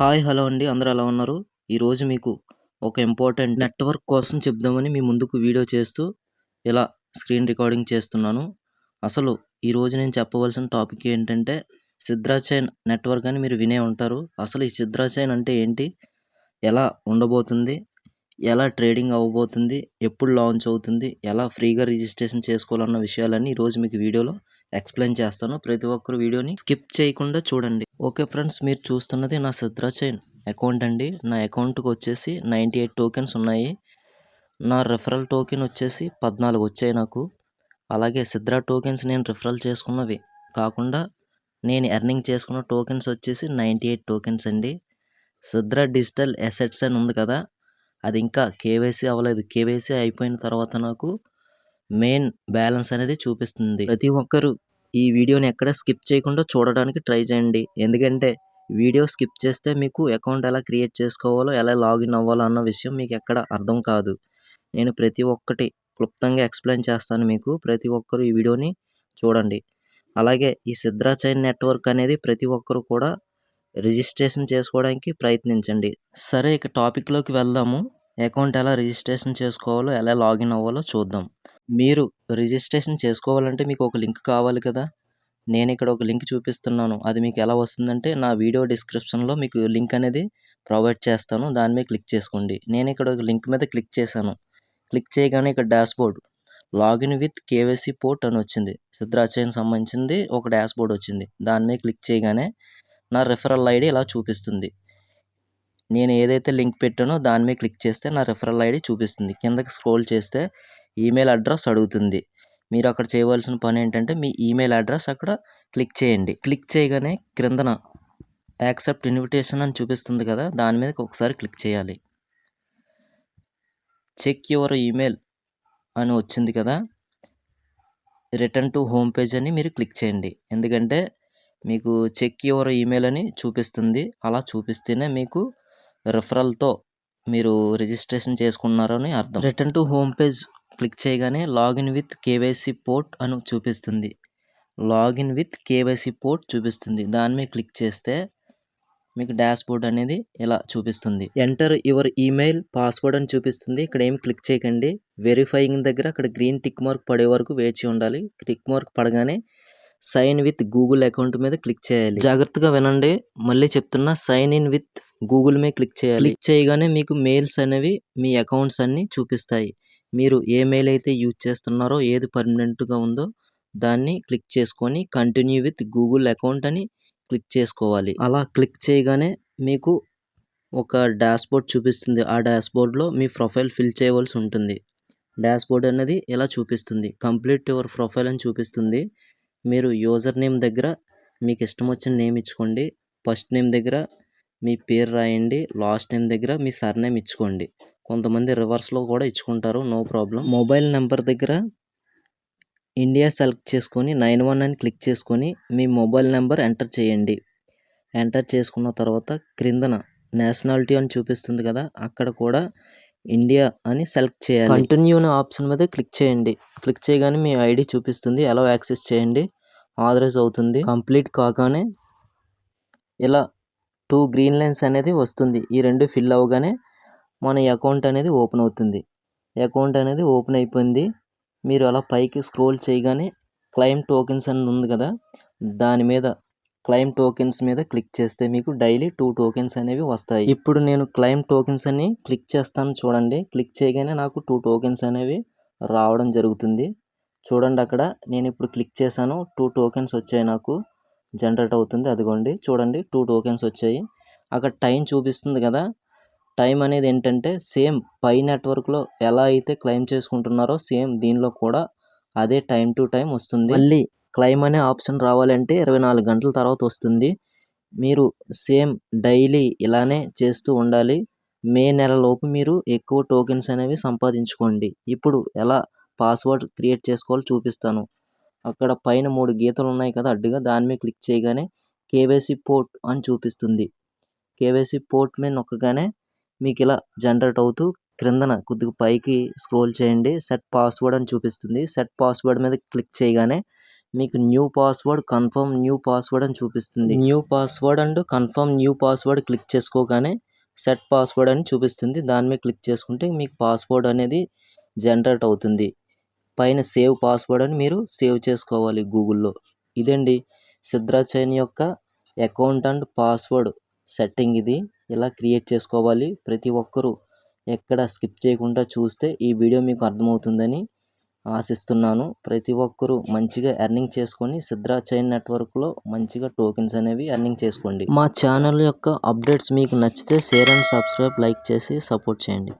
Hi hello అండి. అందరూ ఎలా ఉన్నారు? ఈరోజు మీకు ఒక ఇంపార్టెంట్ నెట్వర్క్ కోసం చెప్దామని మీ ముందుకు వీడియో చేస్తూ ఇలా స్క్రీన్ రికార్డింగ్ చేస్తున్నాను. అసలు ఈరోజు నేను చెప్పవలసిన టాపిక్ ఏంటంటే సిద్రా చైన్ నెట్వర్క్ అని మీరు వినే ఉంటారు. అసలు ఈ సిద్రా చైన్ అంటే ఏంటి? ఎలా ఉండబోతుంది? ఎలా ట్రేడింగ్ అవ్వబోతుంది ఎప్పుడు లాంచ్ అవుతుంది ఎలా ఫ్రీగా రిజిస్ట్రేషన్ చేసుకోవాలన్న విషయాలన్నీ ఈరోజు మీకు వీడియోలో ఎక్స్ప్లెయిన్ చేస్తాను. ప్రతి ఒక్కరు వీడియోని స్కిప్ చేయకుండా చూడండి. ఓకే ఫ్రెండ్స్ మీరు చూస్తున్నది నా సిద్రా చైన్ అకౌంట్ అండి. నా అకౌంట్కి వచ్చేసి నైంటీ ఎయిట్ టోకెన్స్ ఉన్నాయి. నా రెఫరల్ టోకెన్ వచ్చేసి పద్నాలుగు వచ్చాయి నాకు. అలాగే సిద్రా టోకెన్స్ నేను రిఫరల్ చేసుకున్నవి కాకుండా నేను ఎర్నింగ్ చేసుకున్న టోకెన్స్ వచ్చేసి నైంటీ ఎయిట్ టోకెన్స్ అండి. సిద్రా డిజిటల్ అసెట్స్ అని ఉంది కదా అది ఇంకా కేవైసీ అవ్వలేదు. కేవైసీ అయిపోయిన తర్వాత నాకు మెయిన్ బ్యాలెన్స్ అనేది చూపిస్తుంది. ప్రతి ఒక్కరు ఈ వీడియోని ఎక్కడ స్కిప్ చేయకుండా చూడడానికి ట్రై చేయండి. ఎందుకంటే వీడియో స్కిప్ చేస్తే మీకు అకౌంట్ ఎలా క్రియేట్ చేసుకోవాలో ఎలా లాగిన్ అవ్వాలో అన్న విషయం మీకు ఎక్కడ అర్థం కాదు. నేను ప్రతి ఒక్కటి క్లుప్తంగా ఎక్స్ప్లెయిన్ చేస్తాను మీకు. ప్రతి ఒక్కరు ఈ వీడియోని చూడండి. అలాగే ఈ సిద్రా చైన్ నెట్వర్క్ అనేది ప్రతి ఒక్కరు కూడా రిజిస్ట్రేషన్ చేసుకోవడానికి ప్రయత్నించండి. సరే ఇక టాపిక్లోకి వెళ్దాము. అకౌంట్ ఎలా రిజిస్ట్రేషన్ చేసుకోవాలో ఎలా లాగిన్ అవ్వాలో చూద్దాం. మీరు రిజిస్ట్రేషన్ చేసుకోవాలంటే మీకు ఒక లింక్ కావాలి కదా? నేను ఇక్కడ ఒక లింక్ చూపిస్తున్నాను. అది మీకు ఎలా వస్తుందంటే నా వీడియో డిస్క్రిప్షన్లో మీకు లింక్ అనేది ప్రొవైడ్ చేస్తాను. దాని మీద క్లిక్ చేసుకోండి. నేను ఇక్కడ ఒక లింక్ మీద క్లిక్ చేశాను. క్లిక్ చేయగానే ఇక్కడ dashboard login with KYC port అని వచ్చింది. సిద్రా సంబంధించింది ఒక డాష్ బోర్డ్ వచ్చింది. దాని మీద క్లిక్ చేయగానే నా రిఫరల్ ఐడి ఇలా చూపిస్తుంది. నేను ఏదైతే లింక్ పెట్టానో దాని మీద క్లిక్ చేస్తే నా రిఫరల్ ఐడి చూపిస్తుంది. కిందకి స్క్రోల్ చేస్తే ఈమెయిల్ అడ్రస్ అడుగుతుంది. మీరు అక్కడ చేయవలసిన పని ఏంటంటే మీ ఈమెయిల్ అడ్రస్ అక్కడ క్లిక్ చేయండి. క్లిక్ చేయగానే క్రిందన యాక్సెప్ట్ ఇన్విటేషన్ అని చూపిస్తుంది కదా దాని మీద ఒకసారి క్లిక్ చేయాలి. చెక్ యువర్ ఈమెయిల్ అని వచ్చింది కదా రిటర్న్ టు హోమ్ పేజ్ అని మీరు క్లిక్ చేయండి. ఎందుకంటే మీకు చెక్ యువర్ ఈమెయిల్ అని చూపిస్తుంది. అలా చూపిస్తేనే మీకు రిఫరల్తో మీరు రిజిస్ట్రేషన్ చేసుకున్నారని అర్థం. Return to home page click చేయగానే లాగిన్ విత్ కేవైసీ పోర్ట్ అని చూపిస్తుంది. లాగిన్ విత్ కేవైసీ పోర్ట్ చూపిస్తుంది. దాని మీద క్లిక్ చేస్తే మీకు డాష్ బోర్డ్ అనేది ఇలా చూపిస్తుంది. ఎంటర్ యువర్ ఈమెయిల్ పాస్వర్డ్ అని చూపిస్తుంది. ఇక్కడ ఏమి క్లిక్ చేయకండి. వెరిఫైయింగ్ దగ్గర అక్కడ గ్రీన్ టిక్ మార్క్ పడే వరకు వేచి ఉండాలి. టిక్ మార్క్ పడగానే సైన్ విత్ గూగుల్ అకౌంట్ మీద క్లిక్ చేయాలి. జాగ్రత్తగా వినండి. మళ్ళీ చెప్తున్నా సైన్ ఇన్ విత్ గూగుల్ మీద క్లిక్ చేయాలి. క్లిక్ చేయగానే మీకు మెయిల్స్ అనేవి మీ అకౌంట్స్ అన్ని చూపిస్తాయి. మీరు ఏ మెయిల్ అయితే యూజ్ చేస్తున్నారో ఏది పర్మనెంట్గా ఉందో దాన్ని క్లిక్ చేసుకొని కంటిన్యూ విత్ గూగుల్ అకౌంట్ అని క్లిక్ చేసుకోవాలి. అలా క్లిక్ చేయగానే మీకు ఒక డాష్ బోర్డ్ చూపిస్తుంది. ఆ డాష్ బోర్డ్లో మీ ప్రొఫైల్ ఫిల్ చేయవలసి ఉంటుంది. డాష్ బోర్డ్ అనేది ఇలా చూపిస్తుంది? కంప్లీట్ యువర్ ప్రొఫైల్ అని చూపిస్తుంది. మీరు యూజర్ నేమ్ దగ్గర మీకు ఇష్టం వచ్చిన నేమ్ ఇచ్చుకోండి. ఫస్ట్ నేమ్ దగ్గర మీ పేరు రాయండి. లాస్ట్ నేమ్ దగ్గర మీ సర్ నేమ్ ఇచ్చుకోండి. కొంతమంది రివర్స్లో కూడా ఇచ్చుకుంటారు. నో ప్రాబ్లం మొబైల్ నెంబర్ దగ్గర ఇండియా సెలెక్ట్ చేసుకొని నైన్ వన్ అని క్లిక్ చేసుకొని మీ మొబైల్ నెంబర్ ఎంటర్ చేయండి. ఎంటర్ చేసుకున్న తర్వాత క్రిందన నేషనాలిటీ అని చూపిస్తుంది కదా అక్కడ కూడా ఇండియా అని సెలెక్ట్ చేయాలి. కంటిన్యూ అనే ఆప్షన్ మీద క్లిక్ చేయండి. క్లిక్ చేయగానే మీ ఐడి చూపిస్తుంది. ఎలా యాక్సెస్ చేయండి. ఆథరైజ్ అవుతుంది. కంప్లీట్ కాగానే ఇలా టూ గ్రీన్ లైన్స్ అనేది వస్తుంది. ఈ రెండు ఫిల్ అవ్వగానే మన అకౌంట్ అనేది ఓపెన్ అవుతుంది. అకౌంట్ అనేది ఓపెన్ అయిపోయింది. మీరు అలా పైకి స్క్రోల్ చేయగానే క్లైమ్ టోకెన్స్ అని ఉంది కదా? దాని మీద క్లైమ్ టోకెన్స్ మీద క్లిక్ చేస్తే మీకు డైలీ టూ టోకెన్స్ అనేవి వస్తాయి. ఇప్పుడు నేను క్లైమ్ టోకెన్స్ అని క్లిక్ చేస్తాను చూడండి. క్లిక్ చేయగానే నాకు టూ టోకెన్స్ అనేవి రావడం జరుగుతుంది. చూడండి అక్కడ నేను ఇప్పుడు క్లిక్ చేశాను. టూ టోకెన్స్ వచ్చాయి నాకు. జనరేట్ అవుతుంది. అదిగోండి. చూడండి. టూ టోకెన్స్ వచ్చాయి. అక్కడ టైం చూపిస్తుంది కదా. టైం అనేది ఏంటంటే సేమ్ పై నెట్వర్క్లో ఎలా అయితే క్లెయిమ్ చేసుకుంటున్నారో సేమ్ దీనిలో కూడా అదే టైం టు టైం వస్తుంది. మళ్ళీ క్లెయిమ్ అనే ఆప్షన్ రావాలంటే ఇరవై నాలుగు గంటల తర్వాత వస్తుంది. మీరు సేమ్ డైలీ ఇలానే చేస్తూ ఉండాలి. మే నెలలోపు మీరు ఎక్కువ టోకెన్స్ అనేవి సంపాదించుకోండి. ఇప్పుడు ఎలా పాస్వర్డ్ క్రియేట్ చేసుకోవాలో చూపిస్తాను. అక్కడ పైన మూడు గీతలు ఉన్నాయి కదా అడ్డుగా దాని మీద క్లిక్ చేయగానే కేవైసీ పోర్ట్ అని చూపిస్తుంది. కేవైసీ పోర్ట్ మీద నొక్కగానే మీకు ఇలా జనరేట్ అవుతూ క్రిందన కొద్దిగా పైకి స్క్రోల్ చేయండి. సెట్ పాస్వర్డ్ అని చూపిస్తుంది. సెట్ పాస్వర్డ్ మీద క్లిక్ చేయగానే మీకు new password confirm new password అని చూపిస్తుంది. New password and confirm new password click చేసుకోగానే set password అని చూపిస్తుంది. దాని మీద క్లిక్ చేసుకుంటే మీకు పాస్వర్డ్ అనేది జనరేట్ అవుతుంది. పైన సేవ్ పాస్వర్డ్ అని మీరు సేవ్ చేసుకోవాలి గూగుల్లో. ఇదండి సిద్ధ్రాచైన్ యొక్క అకౌంట్ అండ్ పాస్వర్డ్ సెట్టింగ్ ఇది. ఇలా క్రియేట్ చేసుకోవాలి. ప్రతి ఒక్కరూ ఎక్కడ స్కిప్ చేయకుండా చూస్తే ఈ వీడియో మీకు అర్థమవుతుందని ఆశిస్తున్నాను. ప్రతి ఒక్కరూ మంచిగా ఎర్నింగ్ చేసుకొని సిద్రా చైన్ నెట్వర్క్లో మంచిగా టోకెన్స్ అనేవి ఎర్నింగ్ చేసుకోండి. మా ఛానల్ యొక్క అప్డేట్స్ మీకు నచ్చితే షేర్ అండ్ సబ్స్క్రైబ్ లైక్ చేసి సపోర్ట్ చేయండి.